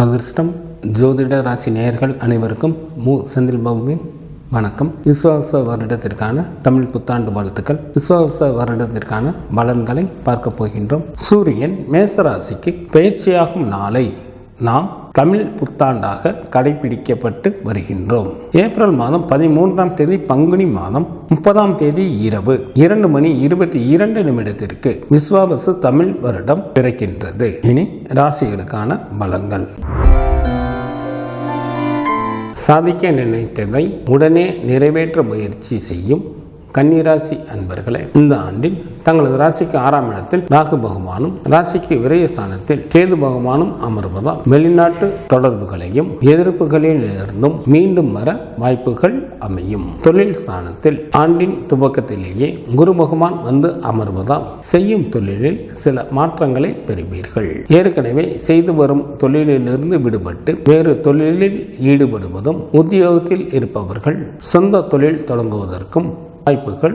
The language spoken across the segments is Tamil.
அதிர்ஷ்டம் ஜோதிட ராசி நேயர்கள் அனைவருக்கும் மு. செந்தில் பாபுவின் வணக்கம். விஸ்வாச வருடத்திற்கான தமிழ் புத்தாண்டு வாழ்த்துக்கள். விஸ்வாச வருடத்திற்கான பலன்களை பார்க்க போகின்றோம். சூரியன் மேசராசிக்கு பயிற்சியாகும் நாளை நாம் தமிழ் புத்தாண்டாக கடைபிடிக்கப்பட்டு வருகின்றோம். ஏப்ரல் மாதம் பதிமூன்றாம் தேதி பங்குனி மாதம் முப்பதாம் தேதி இரவு இரண்டு மணி இருபத்தி இரண்டு நிமிடத்திற்கு விஸ்வாபசு தமிழ் வருடம் பிறக்கின்றது. இனி ராசிகளுக்கான பலங்கள் சாதிக்க நினைத்ததை உடனே நிறைவேற்ற முயற்சி செய்யும் கன்னிராசி அன்பர்களே இந்த ஆண்டில் தங்களது ராசிக்கு ஆறாம் இடத்தில் ராகு பகவானும் ராசிக்கு விரயஸ்தானத்தில் கேது பகவானும் அமர்வதால் வெளிநாட்டு தொடர்புகளையும் எதிர்ப்புகளில் இருந்தும் மீண்டும் வர வாய்ப்புகள் அமையும். தொழில் ஸ்தானத்தில் ஆண்டின் துவக்கத்திலேயே குரு பகவான் வந்து அமர்வதால் செய்யும் தொழிலில் சில மாற்றங்களை பெறுவீர்கள். ஏற்கனவே செய்து வரும் தொழிலிலிருந்து விடுபட்டு வேறு தொழிலில் ஈடுபடுவதும் உத்தியோகத்தில் இருப்பவர்கள் சொந்த தொழில் தொடங்குவதற்கும் வாய்ப்புகள்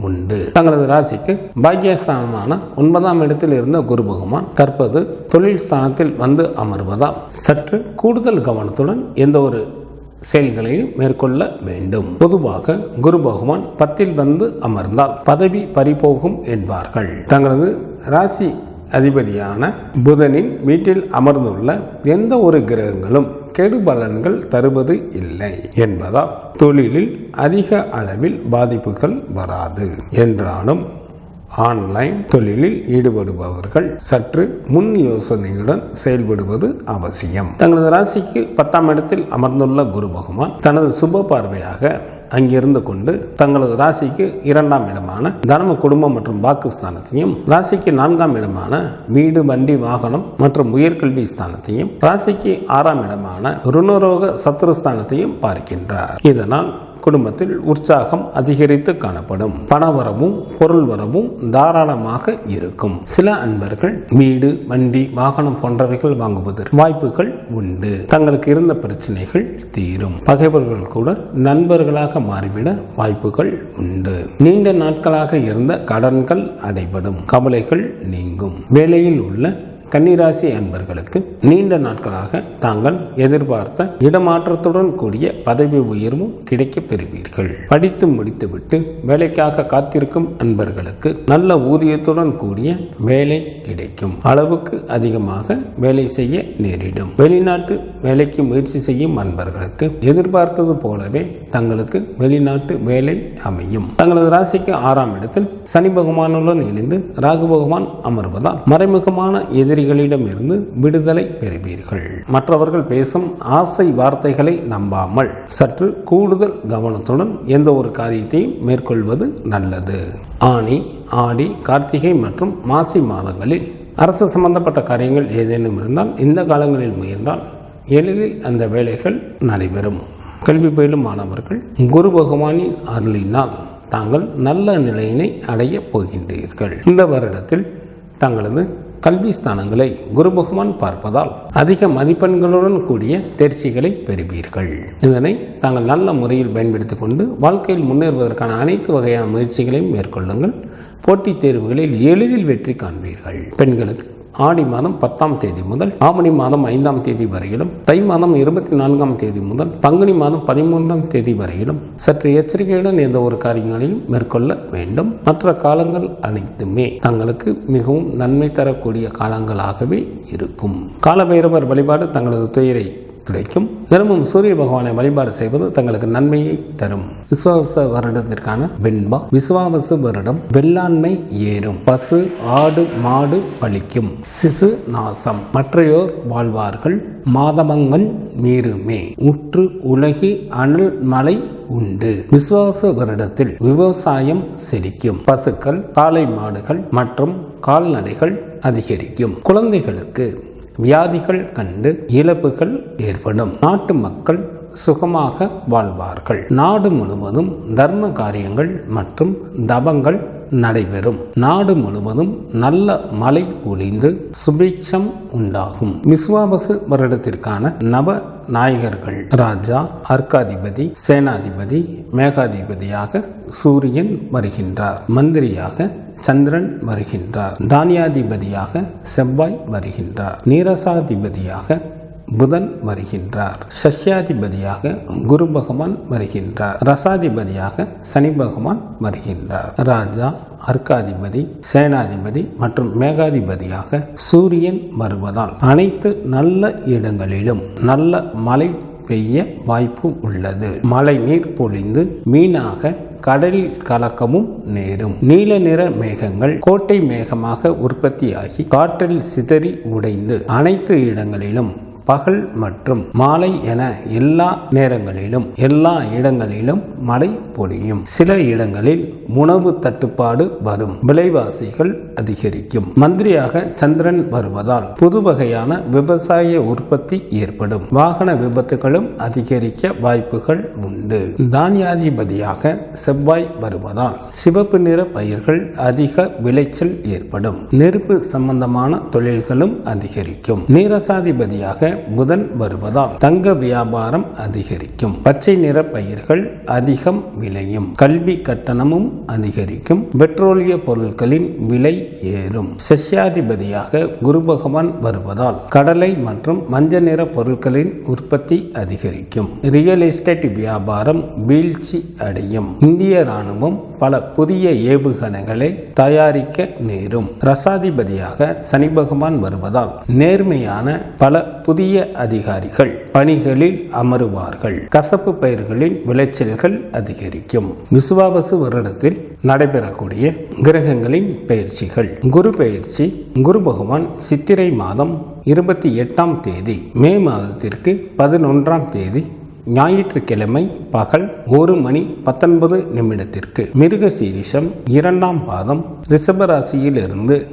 உண்டு. தங்களது ராசிக்கு பாக்கியஸ்தானமான ஒன்பதாம் இடத்தில் இருந்த குரு பகவான் தற்போது தொழில் ஸ்தானத்தில் வந்து அமர்வதால் சற்று கூடுதல் கவனத்துடன் எந்த ஒரு செயல்களையும் மேற்கொள்ள வேண்டும். பொதுவாக குரு பகவான் பத்தில் வந்து அமர்ந்தால் பதவி பறிபோகும் என்பார்கள். தங்களது ராசி அதிபதியான புதனின் வீட்டில் அமர்ந்துள்ள எந்த ஒரு கிரகங்களும் கெடு பலன்கள் தருவது இல்லை என்பதால் தொழிலில் அதிக அளவில் பாதிப்புகள் வராது என்றாலும் ஆன்லைன் தொழிலில் ஈடுபடுபவர்கள் சற்று முன் யோசனையுடன் செயல்படுவது அவசியம். தங்களது ராசிக்கு பத்தாம் இடத்தில் அமர்ந்துள்ள குரு பகவான் தனது சுப பார்வையாக அங்கிருந்து கொண்டு தங்களது ராசிக்கு இரண்டாம் இடமான தனம குடும்பம் மற்றும் வாக்குஸ்தானத்தையும் ராசிக்கு நான்காம் இடமான வீடு வண்டி வாகனம் மற்றும் உயர்கல்வி ஸ்தானத்தையும் ராசிக்கு ஆறாம் இடமான ருணரோக சத்துருஸ்தானத்தையும் பார்க்கின்றார். இதனால் குடும்பத்தில் உற்சாகம் அதிகரித்து காணப்படும். பணவரவும் பொருள் வரவும் தாராளமாக இருக்கும். சில அன்பர்கள் வீடு வண்டி வாகனம் போன்றவைகள் வாங்குவதற்கு வாய்ப்புகள் உண்டு. தங்களுக்கு இருந்த பிரச்சனைகள் தீரும். பகைவர்கள் கூட நண்பர்களாக மாறிவிட வாய்ப்புகள் உண்டு. நீண்ட நாட்களாக இருந்த கடன்கள் அடைபடும். கவலைகள் நீங்கும். வேலையில் உள்ள கன்னிராசி அன்பர்களுக்கு நீண்ட நாட்களாக தாங்கள் எதிர்பார்த்த இடமாற்றத்துடன் கூடிய பதவி உயர்வும் கிடைக்கப் பெறுவீர்கள். படித்து முடித்துவிட்டு வேலைக்காக காத்திருக்கும் அன்பர்களுக்கு நல்ல ஊதியத்துடன் கூடிய வேலை கிடைக்கும். அளவுக்கு அதிகமாக வேலை செய்ய நேரிடும். வெளிநாட்டு வேலைக்கு முயற்சி செய்யும் அன்பர்களுக்கு எதிர்பார்த்தது போலவே தங்களுக்கு வெளிநாட்டு வேலை அமையும். தங்களது ராசிக்கு ஆறாம் இடத்தில் சனி பகவானுடன் இணைந்து ராகு பகவான் அமர்வதால் மறைமுகமான எதிர் எதிரிகளிடமிருந்து விடுதலை பெறுவீர்கள். மற்றவர்கள் பேசும் ஆசை வார்த்தைகளை நம்பாமல் சற்று கூடுதல் கவனத்துடன் எந்த ஒரு காரியத்தையும் மேற்கொள்வது நல்லது. ஆனி ஆடி கார்த்திகை மற்றும் மாசி மாதங்களில் அரசு சம்பந்தப்பட்ட காரியங்கள் ஏதேனும் இருந்தால் இந்த காலங்களில் முயன்றால் எளிதில் அந்த வேலைகள் நடைபெறும். கல்வி பயிலும் மாணவர்கள் குரு பகவானின் அருளினால் தாங்கள் நல்ல நிலையினை அடையப் போகின்றீர்கள். இந்த வருடத்தில் தங்களது கல்வி ஸ்தானங்களை குரு பகவான் பார்ப்பதால் அதிக மதிப்பெண்களுடன் கூடிய தேர்ச்சிகளை பெறுவீர்கள். இதனை தாங்கள் நல்ல முறையில் பயன்படுத்திக் கொண்டு வாழ்க்கையில் முன்னேறுவதற்கான அனைத்து வகையான முயற்சிகளையும் மேற்கொள்ளுங்கள். போட்டித் தேர்வுகளில் எளிதில் வெற்றி காண்பீர்கள். பெண்களுக்கு ஆடி மாதம் பத்தாம் தேதி முதல் ஆவணி மாதம் ஐந்தாம் தேதி வரையிலும் தை மாதம் இருபத்தி நான்காம் தேதி முதல் பங்குனி மாதம் பதிமூன்றாம் தேதி வரையிலும் சற்று எச்சரிக்கையுடன் எந்த ஒரு காரியங்களையும் மேற்கொள்ள வேண்டும். மற்ற காலங்கள் அனைத்துமே தங்களுக்கு மிகவும் நன்மை தரக்கூடிய காலங்களாகவே இருக்கும். காலபைரவர் வழிபாடு தங்களது துயரை கிடைக்கும் தினமும் சூரிய பகவானை வழிபாடு செய்வது தங்களுக்கு நன்மையை தரும். விஸ்வாவச வருடத்திற்கான வெண்பா. விஸ்வாவசு வருடம் வெள்ளாண்மை ஏறும். பசு ஆடு மாடு பழிக்கும். சிசு நாசம். மற்றையோர் வாழ்வார்கள் மாதமங்கள் மீறுமே. உற்று உலகி அனல் மலை உண்டு. விசுவாச வருடத்தில் விவசாயம் செழிக்கும். பசுக்கள் காளை மாடுகள் மற்றும் கால்நடைகள் அதிகரிக்கும். குழந்தைகளுக்கு வியாதிகள் கண்டு இழப்புகள் ஏற்படும். நாட்டு மக்கள் சுகமாக வாழ்வார்கள். நாடு முழுவதும் தர்ம காரியங்கள் மற்றும் தபங்கள் நடைபெறும். நாடு முழுவதும் நல்ல மழை பொழிந்து சுபிக்ஷம் உண்டாகும். விஸ்வாபசு வருடத்திற்கான நவ நாயகர்கள். ராஜா அர்க்காதிபதி சேனாதிபதி மேகாதிபதியாக சூரியன் வருகின்றார். மந்திரியாக சந்திரன் வருகின்றார். தானியாதிபதியாக செவ்வாய் வருகின்றார். நீரசாதிபதியாக புதன் வருகின்றார். சஷ்யாதிபதியாக குரு பகவான் வருகின்றார். ரசாதிபதியாக சனி பகவான் வருகின்றார். ராஜா அர்க்காதிபதி சேனாதிபதி மற்றும் மேகாதிபதியாக சூரியன் வருவதால் அனைத்து நல்ல இடங்களிலும் நல்ல மழை பெய்ய வாய்ப்பு உள்ளது. மழை நீர் பொழிந்து மீனாக கடலில் கலக்கமும் நேரும். நீல நிற மேகங்கள் கோட்டை மேகமாக உற்பத்தியாகி காற்றில் சிதறி உடைந்து அனைத்து இடங்களிலும் பகல் மற்றும் மாலை என எல்லா நேரங்களிலும் எல்லா இடங்களிலும் மழை பொழியும். சில இடங்களில் உணவு தட்டுப்பாடு வரும். விலைவாசிகள் அதிகரிக்கும். மந்திரியாக சந்திரன் வருவதால் புது வகையான விவசாய உற்பத்தி ஏற்படும். வாகன விபத்துகளும் அதிகரிக்க வாய்ப்புகள் உண்டு. தானியாதிபதியாக செவ்வாய் வருவதால் சிவப்பு நிற பயிர்கள் அதிக விளைச்சல் ஏற்படும். நெருப்பு சம்பந்தமான தொழில்களும் அதிகரிக்கும். நீரசாதிபதியாக புதன் வருவதால் தங்க வியாபாரம் அதிகரிக்கும். பச்சை நிற பயிர்கள் அதிகம் விளையும். கல்வி கட்டணமும் அதிகரிக்கும். பெட்ரோலிய பொருட்களின் விலை ஏறும். சஷ்யாதிபதியாக குரு பகவான் வருவதால் கடலை மற்றும் மஞ்சள் நிற பொருட்களின் உற்பத்தி அதிகரிக்கும். ரியல் எஸ்டேட் வியாபாரம் வீழ்ச்சி அடையும். இந்திய ராணுவம் பல புதிய ஏவுகணைகளை தயாரிக்க நேரும். ரசாதிபதியாக சனி பகவான் வருவதால் நேர்மையான பல புதிய அதிகாரிகள் பணிகளில் அமருவார்கள். கசப்பு பயிர்களின் விளைச்சல்கள் அதிகரிக்கும். விசுவாவசு வருடத்தில் நடைபெறக்கூடிய கிரகங்களின் பயிற்சிகள். குரு பயிற்சி குரு பகவான் சித்திரை மாதம் இருபத்தி எட்டாம் தேதி மே மாதத்திற்கு பதினொன்றாம் தேதி ஞாயிற்றுக்கிழமை பகல் ஒரு மணி பத்தொன்பது நிமிடத்திற்கு மிருக சீரிஷம் இரண்டாம் பாதம் ரிஷப ராசியில் இருந்து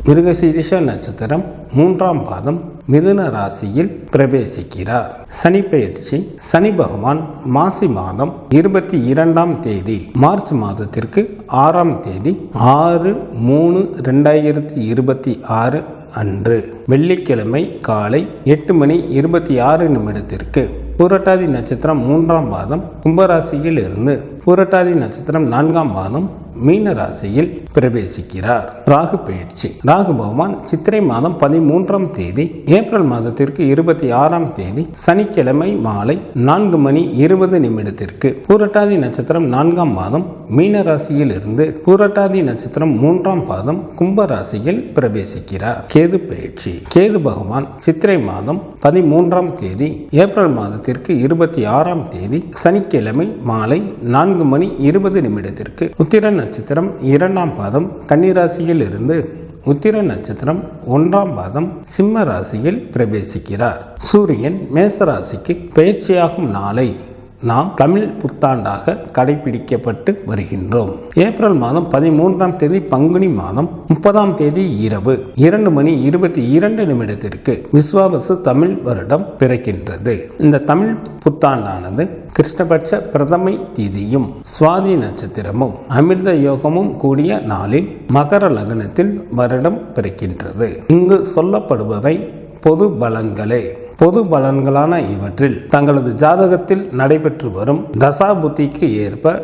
நட்சத்திரம் மூன்றாம் பாதம் மிதுன ராசியில் பிரவேசிக்கிறார். சனி பயிற்சி சனி பகவான் மாசி மாதம் இருபத்தி இரண்டாம் தேதி மார்ச் மாதத்திற்கு ஆறாம் தேதி ஆறு மூணு ரெண்டாயிரத்தி இருபத்தி ஆறு அன்று. வெள்ளிக்கிழமை காலை எட்டு மணி இருபத்தி ஆறு நிமிடத்திற்கு பூரட்டாதி நட்சத்திரம் மூன்றாம் பாதம் கும்பராசியில் இருந்து பூரட்டாதி நட்சத்திரம் நான்காம் மாதம் மீன ராசியில் பிரவேசிக்கிறார். ராகு பயிற்சி. ராகு பகவான் சித்திரை மாதம் பதிமூன்றாம் தேதி ஏப்ரல் மாதத்திற்கு இருபத்தி ஆறாம் தேதி சனிக்கிழமை மாலை நான்கு மணி இருபது நிமிடத்திற்கு. பூரட்டாதி நட்சத்திரம் நான்காம் மாதம் மீன ராசியில் இருந்து பூரட்டாதி நட்சத்திரம் மூன்றாம் பாதம் கும்ப ராசியில் பிரவேசிக்கிறார். கேது பயிற்சி. கேது பகவான் சித்திரை மாதம் பதிமூன்றாம் தேதி ஏப்ரல் மாதத்திற்கு இருபத்தி ஆறாம் தேதி சனிக்கிழமை மாலை நான்கு மணி இருபது நிமிடத்திற்கு உத்திர நட்சத்திரம் இரண்டாம் பாதம் கன்னிராசியில் இருந்து உத்திர நட்சத்திரம் ஒன்றாம் பாதம் சிம்ம ராசியில் பிரவேசிக்கிறார். சூரியன் மேச ராசிக்கு பயிற்சியாகும் நாளை நாம் தமிழ் புத்தாண்டாக கடைபிடிக்கப்பட்டு வருகின்றோம். ஏப்ரல் மாதம் பதிமூன்றாம் தேதி பங்குனி மாதம் முப்பதாம் தேதி இரவு இரண்டு மணி இருபத்தி இரண்டு நிமிடத்திற்கு விஸ்வாவசு தமிழ் வருடம் பிறக்கின்றது. இந்த தமிழ் புத்தாண்டானது கிருஷ்ணபட்ச பிரதமை திதியும் சுவாதி நட்சத்திரமும் அமிர்த யோகமும் கூடிய நாளில் மகர லக்னத்தில் வருடம் பிறக்கின்றது. இங்கு சொல்லப்படுபவை பொது பலன்களே. பொது பலன்களான இவற்றில் தங்களது ஜாதகத்தில் நடைபெற்று வரும் தசாபுத்திக்கு ஏற்ப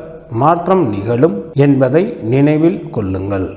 மாற்றம் நிகழும் என்பதை நினைவில் கொள்ளுங்கள்.